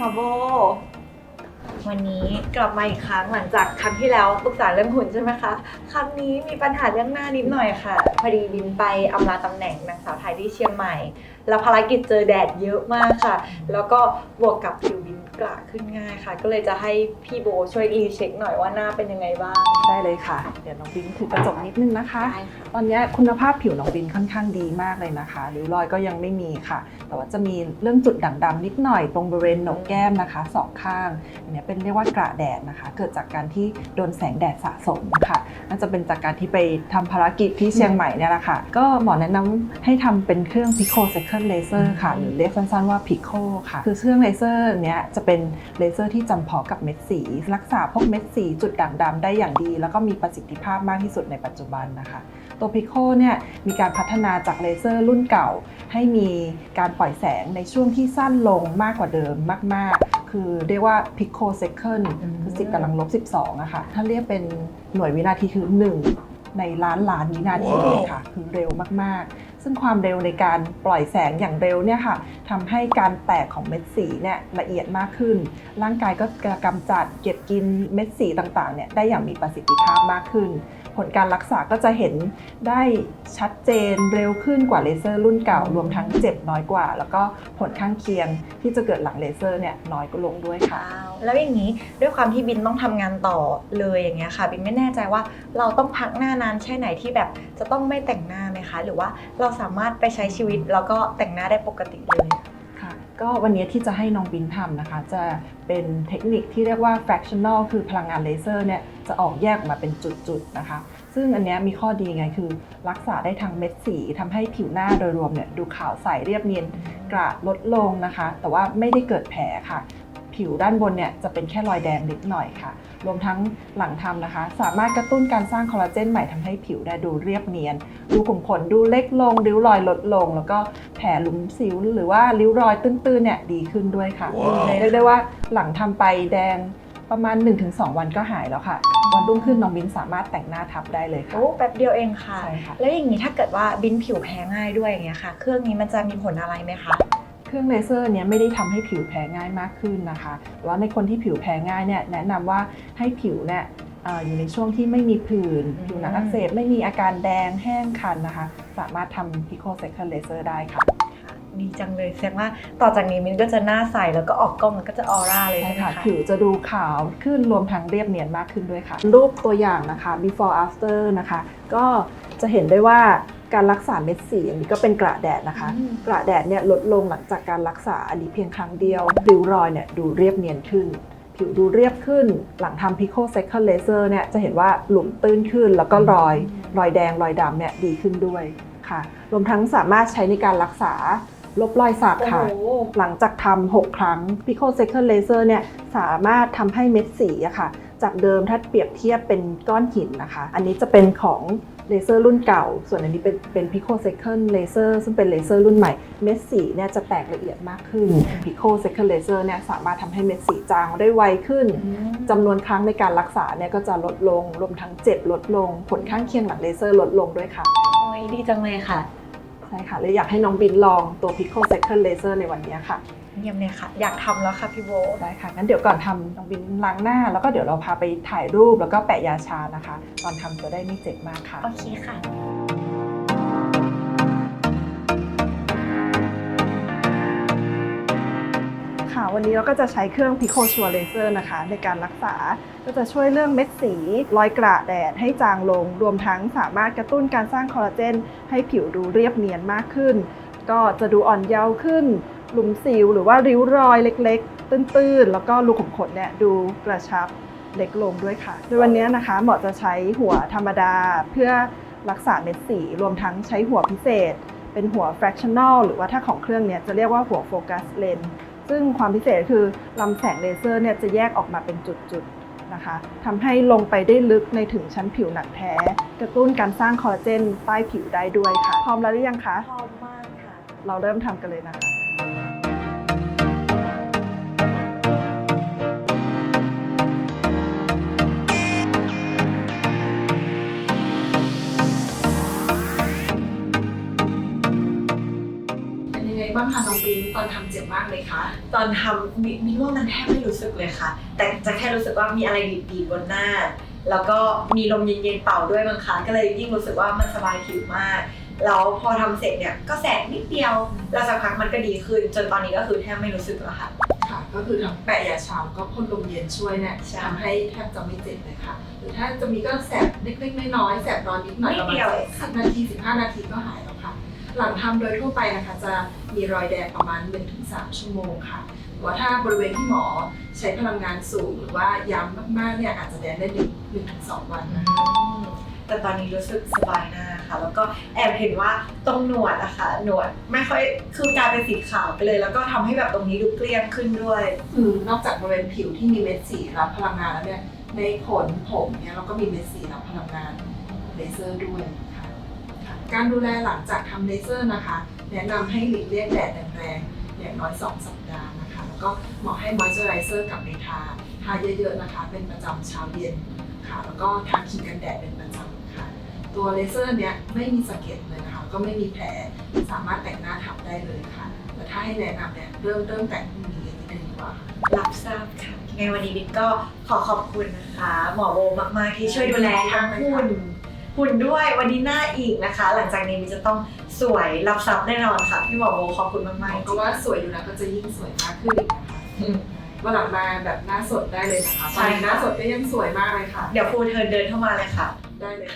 มาโบวันนี้กลับมาอีกครั้งหลังจากครั้งที่แล้วปรึกษาเรื่องหุ่นใช่ไหมคะ ครั้งนี้มีปัญหาเรื่องหน้านิดหน่อยค่ะ พอดีบินไปอำลาตำแหน่งนางสาวไทยที่เชียงใหม่ แล้วภารกิจเจอแดดเยอะมากค่ะ แล้วก็บวกกับผิวบินกระขึ้นง่ายค่ะ ก็เลยจะให้พี่โบช่วยรีเช็คหน่อยว่าหน้าเป็นยังไงบ้าง ได้เลยค่ะ เดี๋ยวน้องบินถือกระจกนิดนึงนะคะ ได้ค่ะ ตอนนี้คุณภาพผิวน้องบินค่อนข้างดีมากเลยนะคะริ้วรอยก็ยังไม่มีค่ะ แต่ว่าจะมีเรื่องจุดด่างดำนิดหน่อยตรงบริเวณโหนกแก้มนะคะสองข้างอันนี้เป็นเรียกว่ากระแดดนะคะ เกิดจากการที่โดนแสงแดดสะสมค่ะน่าจะเป็นจากการที่ไปทำภารกิจที่เชียงใหม่เนี่ยแหละค่ะ ก็หมอแนะนำให้ทำเป็นเครื่อง Pico Second Laser ค่ะ หรือเรียกสั้นๆว่า Pico ค่ะ คือเครื่องเลเซอร์เนี้ยจะเป็นเลเซอร์ที่จำเพาะกับเม็ดสี รักษาพวกเม็ดสีจุดด่างดำได้อย่างดี แล้วก็มีประสิทธิภาพมากที่สุดในปัจจุบันนะคะตัว Pico เนี่ยมีการพัฒนาจากเลเซอร์รุ่นเก่า ให้มีการปล่อยแสงในช่วงที่สั้นลงมากกว่าเดิมมากๆ คือเรียกว่า Pico Second อืมคือ10กำลังลบ 12อะค่ะ ถ้าเรียกเป็นหน่วยวินาทีคือ 1 ในล้านล้านวินาทีเลยค่ะ คือเร็วมากๆ ซึ่งความเร็วในการปล่อยแสงอย่างเร็วเนี่ยค่ะทำให้การแตกของเม็ดสีเนี่ยละเอียดมากขึ้น ร่างกายก็จะกำจัดเก็บกินเม็ดสีต่างๆเนี่ยได้อย่างมีประสิทธิภาพมากขึ้น ผลการรักษาก็จะเห็นได้ชัดเจนเร็วขึ้นกว่าเลเซอร์รุ่นเก่ารวมทั้งเจ็บน้อยกว่า แล้วก็ผลข้างเคียงที่จะเกิดหลังเลเซอร์เนี่ยน้อยก็ลงด้วยค่ะ แล้วอย่างนี้ด้วยความที่บินต้องทำงานต่อเลยอย่างเงี้ยค่ะ บินไม่แน่ใจว่าเราต้องพักหน้านานแค่ไหนที่แบบจะต้องไม่แต่งหน้าไหมคะ หรือว่าเราสามารถไปใช้ชีวิตแล้วก็แต่งหน้าได้ปกติเลย ก็วันนี้ที่จะให้น้องบินทำนะคะ จะเป็นเทคนิคที่เรียกว่า fractional คือพลังงานเลเซอร์เนี่ยจะออกแยกมาเป็นจุดๆนะคะ ซึ่งอันนี้มีข้อดีไงคือรักษาได้ทางเม็ดสีทำให้ผิวหน้าโดยรวมเนี่ยดูขาวใสเรียบเนียนกระลดลงนะคะ แต่ว่าไม่ได้เกิดแผลค่ะ ผิวด้านบนเนี่ยจะเป็นแค่รอยแดงนิดหน่อยค่ะ รวมทั้งหลังทำนะคะ สามารถกระตุ้นการสร้างคอลลาเจนใหม่ทำให้ผิวได้ดูเรียบเนียน ดูขุมขนดูเล็กลง ริ้วรอยลดลง แล้วก็แผลหลุมสิวหรือว่าริ้วรอยตื้นๆเนี่ยดีขึ้นด้วยค่ะว้าวเรียกได้ว่าหลังทำไปแดงประมาณ 1-2 วันก็หายแล้วค่ะ วันรุ่งขึ้นน้องบินสามารถแต่งหน้าทับได้เลยค่ะโอ้แป๊บเดียวเองค่ะใช่ค่ะ แล้วอย่างนี้ถ้าเกิดว่าบินผิวแพ้ง่ายด้วยอย่างเงี้ยค่ะ เครื่องนี้มันจะมีผลอะไรไหมคะ เครื่องเลเซอร์เนี้ยไม่ได้ทำให้ผิวแพ้ง่ายมากขึ้นนะคะแต่ว่าในคนที่ผิวแพ้ง่ายเนี่ยแนะนำว่าให้ผิวเนี่ยเอ่ออยู่ในช่วงที่ไม่มีผื่นอืมผิวหนังอักเสบไม่มีอาการแดงแห้งคันนะคะ สามารถทำ Pico Second Laser ได้ค่ะค่ะดีจังเลยแสดงว่าต่อจากนี้มินก็จะหน้าใสแล้วก็ออกกล้องมันก็จะออร่าเลยใช่ใช่ไหมค่ะคะผิวจะดูขาวขึ้นรวมทั้งเรียบเนียนมากขึ้นด้วยค่ะ รูปตัวอย่างนะคะ before after นะคะ ก็จะเห็นได้ว่า การรักษาเม็ดสีอันนี้ก็เป็นกระแดดนะคะอืมกระแดดเนี่ยลดลงหลังจากการรักษาอันนี้เพียงครั้งเดียวริ้วรอยเนี่ยดูเรียบเนียนขึ้น ผิวดูเรียบขึ้น หลังทำ Pico Second Laser เนี่ยจะเห็นว่าหลุมตื้นขึ้น แล้วก็รอย รอยแดงรอยดำเนี่ยดีขึ้นด้วยค่ะ รวมทั้งสามารถใช้ในการรักษาลบรอยสักโอ้ค่ะโหหลังจากทำ6ครั้ง Pico Second Laser เนี่ยสามารถทำให้เม็ดสีอะค่ะ จากเดิมถ้าเปรียบเทียบเป็นก้อนหินนะคะ อันนี้จะเป็นของเลเซอร์รุ่นเก่า ส่วนอันนี้เป็นเป็น Pico Second Laser ซึ่งเป็นเลเซอร์รุ่นใหม่ เม็ดสีเนี่ยจะแตกละเอียดมากขึ้น Pico Second Laser เนี่ยสามารถทำให้เม็ดสีจางได้ไวขึ้นจำนวนครั้งในการรักษาเนี่ยก็จะลดลง รวมทั้งเจ็บลดลง ผลข้างเคียงหลังเลเซอร์ลดลงด้วยค่ะ โอ้ยดีจังเลยค่ะ ใช่ค่ะเลยอยากให้น้องบินลองตัว Pico Second Laser ในวันนี้ค่ะ เยี่ยมเลยค่ะ อยากทำแล้วค่ะพี่โบ ได้ค่ะงั้นเดี๋ยวก่อนทำน้องบินล้างหน้า แล้วก็เดี๋ยวเราพาไปถ่ายรูปแล้วก็แปะยาชานะคะ ตอนทำจะได้ไม่เจ็บมากค่ะ โอเคค่ะ วันนี้เราก็จะใช้เครื่อง Pico Sure Laser นะคะ ในการรักษาก็จะช่วยเรื่องเม็ดสี รอยกระแดดให้จางลง รวมทั้งสามารถกระตุ้นการสร้างคอลลาเจน ให้ผิวดูเรียบเนียนมากขึ้น ก็จะดูอ่อนเยาว์ขึ้น หลุมสิวหรือว่าริ้วรอยเล็ก ๆ ตื้นๆ แล้วก็รูขุมขนเนี่ยดูกระชับเล็กลงด้วยค่ะ โดยวันนี้นะคะเหมาะจะใช้หัวธรรมดาเพื่อรักษาเม็ดสี รวมทั้งใช้หัวพิเศษ เป็นหัว fractional หรือว่าถ้าของเครื่องเนี่ยจะเรียกว่าหัวโฟกัสเลน ซึ่งความพิเศษคือลำแสงเลเซอร์เนี่ยจะแยกออกมาเป็นจุดๆนะคะทำให้ลงไปได้ลึกในถึงชั้นผิวหนังแท้ กระตุ้นการสร้างคอลลาเจนใต้ผิวได้ด้วยค่ะ พร้อมแล้วหรือยังคะ พร้อมมากค่ะ เราเริ่มทำกันเลยนะคะ เป็นยังไงบ้างคะน้องบิบินตอนทำเจ็บมากเลยคะตอนทำมิมิว่ามันแทบไม่รู้สึกเลยค่ะ แต่จะแค่รู้สึกว่ามีอะไรดีๆบนหน้า แล้วก็มีลมเย็นๆเป่าด้วยบางครั้งก็เลยยิ่งรู้สึกว่ามันสบายผิวมากแล้วพอทำเสร็จเนี่ยก็แสบนิดเดียวแล้วสักพักมันก็ดีขึ้น จนตอนนี้ก็คือแทบไม่รู้สึกแล้วค่ะค่ะก็คือทั้งแปะยาชาแล้วก็พ่นลมเย็นช่วยเนี่ยใช่ทำให้แทบจะไม่เจ็บเลยค่ะ หรือถ้าจะมีก็แสบเล็กๆน้อยๆแสบร้อนนิดหน่อยนิปดระเดียวมาณสิบนาทีสิบห้านาทีก็หายแล้วค่ะ หลังทำโดยทั่วไปนะคะ จะมีรอยแดงประมาณ 1-3 ชั่วโมงค่ะหรือว่าถ้าบริเวณที่หมอใช้พลังงานสูงหรือว่าย้ำมากๆเนี่ยอาจจะแดงได้หนึ่งหนึ่งถึงสองวันนะคะแต่ตอนนี้รู้สึกสบายหน้าค่ะ แล้วก็แอบเห็นว่าตรงหนวดอะค่ะหนวดไม่ค่อยคือกลายเป็นสีขาวไปเลย แล้วก็ทำให้แบบตรงนี้ดูเกลี้ยงขึ้นด้วยคือนอกจากบริเวณผิวที่มีเม็ดสีรับพลังงานแล้วเนี่ยในขนผมเนี่ยเราก็มีเม็ดสีรับพลังงานเลเซอร์ด้วยค่ะค่ะ การดูแลหลังจากทำเลเซอร์นะคะ แนะนำให้หลีกเลี่ยงแดดแรงๆอย่างน้อย 2 สัปดาห์นะคะ แล้วก็เหมาะให้มอยเจอไรเซอร์กับไปทาทาเยอะๆนะคะ เป็นประจำเช้าเย็นค่ะ แล้วก็ทาครีมกันแดดเป็นประจำค่ะ ตัวเลเซอร์เนี่ยไม่มีสะเก็ดเลยนะคะ ก็ไม่มีแผลสามารถแต่งหน้าทับได้เลยค่ะแต่ถ้าให้แนะนำเนี่ยเริ่มเริ่มแต่งพรุ่งนี้ดีกว่าค่ะรับทราบค่ะในวันนี้บิ๊กก็ขอขอบคุณนะคะ หมอโบมาก ๆ ที่ช่วยดูแลทั้งหุ่ หุ่นด้วยวันนี้หน้าอีกนะคะ หลังจากนี้บิ๊กจะต้องสวยรับทรัพย์แน่นอนค่ะ พี่หมอโบขอบคุณมากๆจเพริราะงว่าสวยอยู่แล้วก็จะยิ่งสวยมากขึ้นอีกนะคะๆอืม วันหลังมาแบบหน้าสดได้เลยนะคะตใช่อนนี้ค่ะหน้าสดก็ยังสวยมากเลยค่ะ เดี๋ยวครูเทิร์นเดินเข้ามาเลยค่ะ ได้เลย